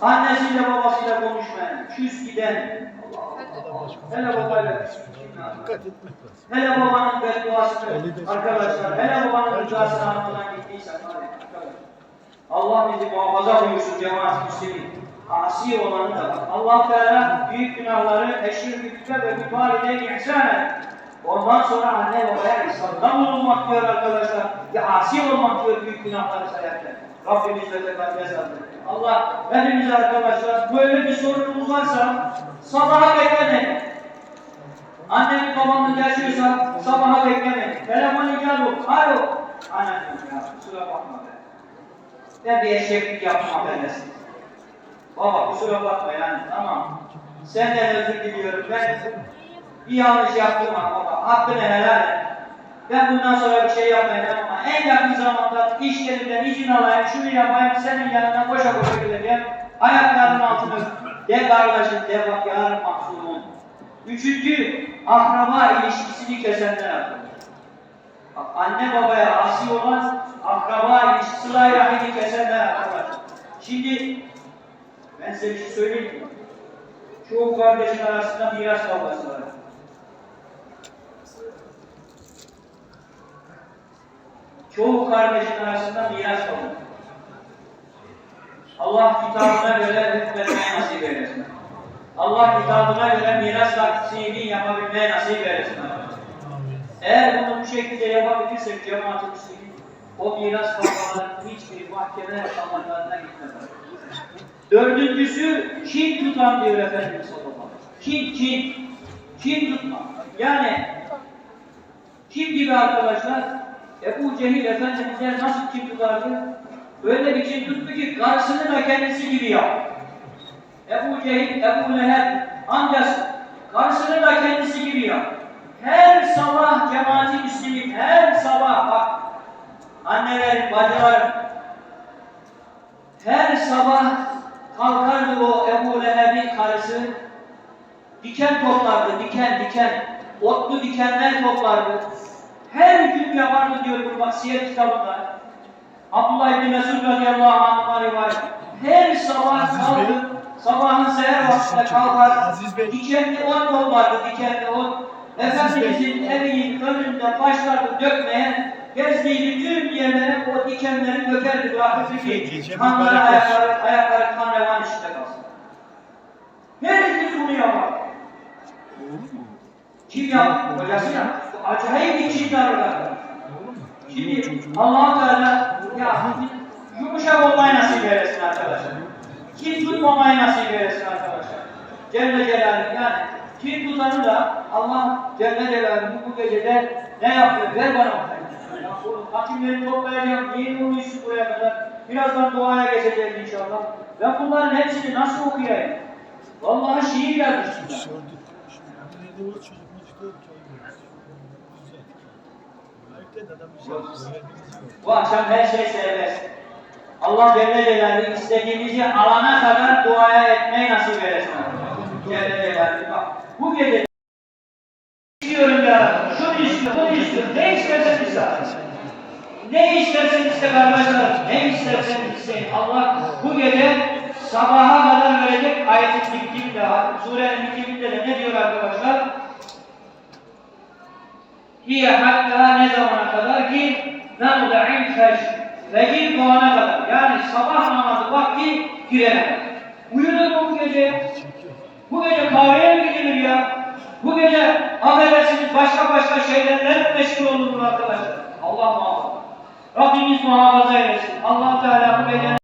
Annesiyle babasıyla konuşmayan, küs giden. Hele babayla Dikkat etmek lazım. Hele babanın bedduasını arkadaşlar, hele babanın rızasını almadan gittiysen. Allah bizi muhafaza buyursun cemaat müslimin. Asi olanı da. Allah Teala büyük günahları eşir büyükler ve mübarede ihsan et. Ondan sonra anne babaya ihsanda bulunmak diyor arkadaşlar. Ya asi olmak diyor büyük günahları sayarken. Rabbimiz de tekaddes Allah hepimize arkadaşlar böyle bir sorunumuz varsa sabaha beklemeyin. Annenin babamın yaşıyorsa sabaha beklemeyin. Telefon icad ol. Alo. Anneciğim ya kusura bakma be. Ben bir eşeklik yapmam bendesin. Baba kusura bakma yani tamam. Senden özür diliyorum. Ben bir yanlış yaptım ama. Hakkını helal et. Ben bundan sonra bir şey yapmayacağım ama en yakın zamanda iş yerinden izin alayım, şunu yapayım, senin yanına koşa koşa gideceğim. Ayaklarının altını de kardeşim, de bak yarın mahzunum. Üçüncü, akraba ilişkisini kesenler. Bak, Anne babaya asi olan akraba ilişkisi sıla rahimi kesenler arkadaşlar. Şimdi ben size bir şey söyleyeyim mi? Çoğu kardeşin arasında miras kavgası var. Çoğu kardeşin arasında miras kavgası. Allah kitabına göre hükmetmeye nasip eylesin. Allah kitabına göre miras taksini yapabilmeye nasip eylesin. Eğer bunu bu şekilde yapabilirsek cemaat-ı o miras kavgalarının hiçbir mahkeme aşamalarına gitmez. Dördüncüsü kin tutan diyor Efendimiz sallallahu aleyhi ve sellem. Tutma. Yani kim gibi arkadaşlar? Ebu Cehil Efendimiz'e nasıl kin tutardı? Öyle bir kin tuttu ki karısını da kendisi gibi yaptı. Ebu Cehil, Ebu Leheb, amcası, karısını da kendisi gibi yaptı. Her sabah cemaati müslimin, her sabah bak, anneler, bacılar, her sabah kalkardı o Ebu Leheb'in karısı, diken toplardı, diken, diken, otlu dikenler toplardı. Her gün yapardı diyor bu Baksiyet kitabında. Abdullah bin Mesud radıyallahu anh'a rivayet. Her sabah kalkıp, sabahın seher vaktinde kalkar, dikenli ot toplardı, dikenli ot. Efendimizin evinin önünde başlardı dökmeye, gezdiği bütün yerlere o dikenleri dökerdi, bırakırdı ki olsun. ayakları, ayakları kan revan içinde kalsın. Herkes bunu yapar. Kim yaptı? Kocası yaptı. Acayip bir davranır. Şimdi Allah-u Teala ya yumuşak olmayı nasip eylesin arkadaşlar. Kim tutmamayı nasip eylesin arkadaşlar. Celle Celaluhu yani kim tutanı da Allah Celle Celaluhu bu gecede ne yapıyor? Ver bana oğlum hakimleri toplayacağım. Yeni uyusu buraya kadar. Birazdan duaya geçeceğiz inşallah. Ben bunların hepsini nasıl okuyayım? Vallahi şiir yazmışım çocuk çocuk Bu akşam her şey serbest. Allah Celle Celaluhu istediğimizi alana kadar duaya etmeyi nasip eylesin. Celle Celaluhu. Bak bu gece istiyorum ya, şunu istiyorum, bunu istiyorum. Ne istersen iste. Ne istersen iste kardeşler, ne istersen isteyin. Allah bu gece sabaha kadar verecek ayetin bitiminde, surenin bitiminde de ne diyor arkadaşlar? Hiye hatta ne zamana kadar ki namda'in feş vecil doğana kadar yani sabah namazı vakti girene kadar. Uyunur bu gece? Bu gece kahveye mi gidilir ya? Bu gece affedersiniz başka başka şeylerle meşgul olunur arkadaşlar. Allah muhafaza. Rabbimiz muhafaza eylesin. allah Teala bu gecenin